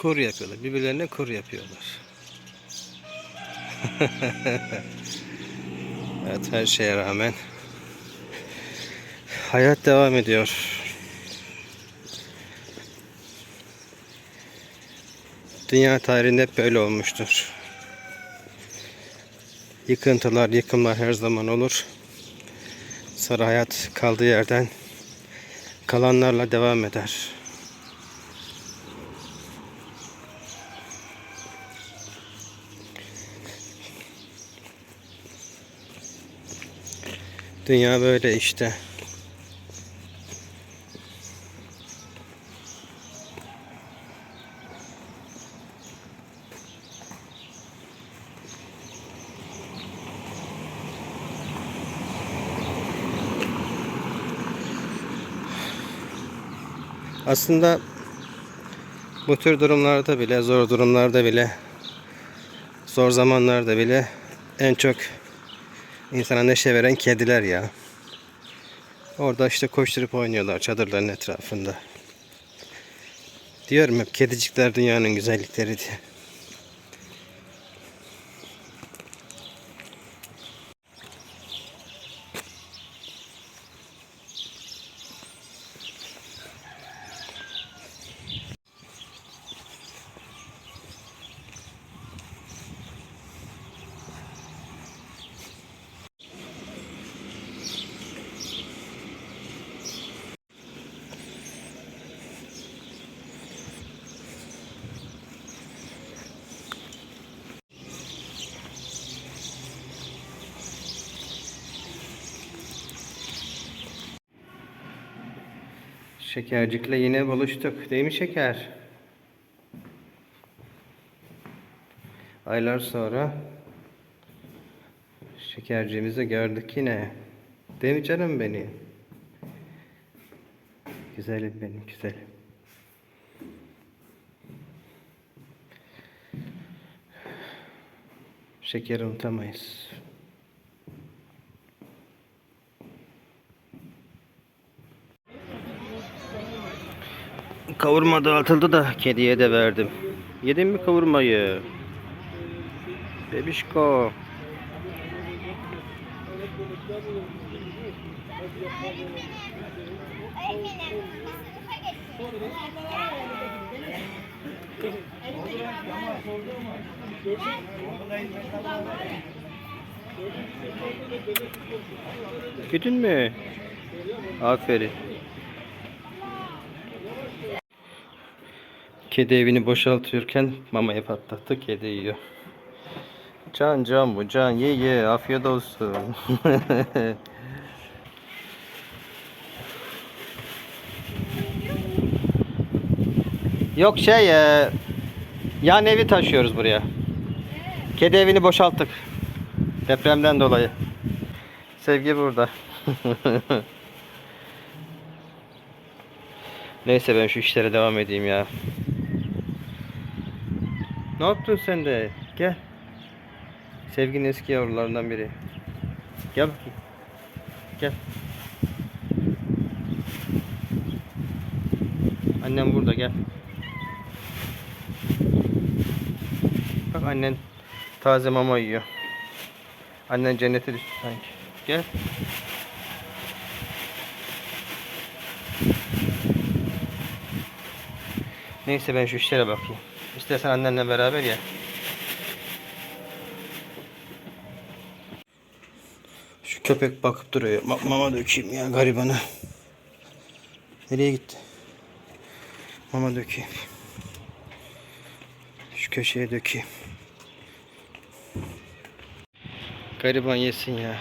Kur yapıyorlar. Birbirlerine kur yapıyorlar. evet her şeye rağmen hayat devam ediyor. Dünya tarihinde hep böyle olmuştur. Yıkıntılar, yıkımlar her zaman olur. Sonra hayat kaldığı yerden kalanlarla devam eder. Dünya böyle işte. Aslında bu tür durumlarda bile, zor durumlarda bile, zor zamanlarda bile en çok insana neşe veren kediler ya. Orada işte koşturup oynuyorlar çadırların etrafında. Diyorum hep kedicikler dünyanın güzellikleri diye. Şekercikle yine buluştuk. Değil mi şeker? Aylar sonra şekerciğimizi gördük yine. Değil mi canım benim? Güzelim benim güzelim. Şekeri unutamayız. Kavurma dağıtıldı da kediye de verdim. Yedin mi kavurmayı? Bebişko. Gidin mi? Aferin. Kedi evini boşaltıyorken mamayı patlattı. Kedi yiyor. Can can bu can ye ye afiyet olsun. Yok şey e, yan evi taşıyoruz buraya. Kedi evini boşalttık. Depremden dolayı. Sevgi burada. Neyse ben şu işlere devam edeyim ya. Ne yaptın sen de? Gel. Sevginin eski yavrularından biri. Gel bakayım. Gel. Annem burada gel. Bak annen taze mama yiyor. Annen cennete düştü sanki. Gel. Neyse ben şu işlere bakayım. İstersen annenle beraber ya. Şu köpek bakıp duruyor. Ma- mama dökeyim ya garibana. Nereye gitti? Mama dökeyim. Şu köşeye dökeyim. Gariban yesin ya.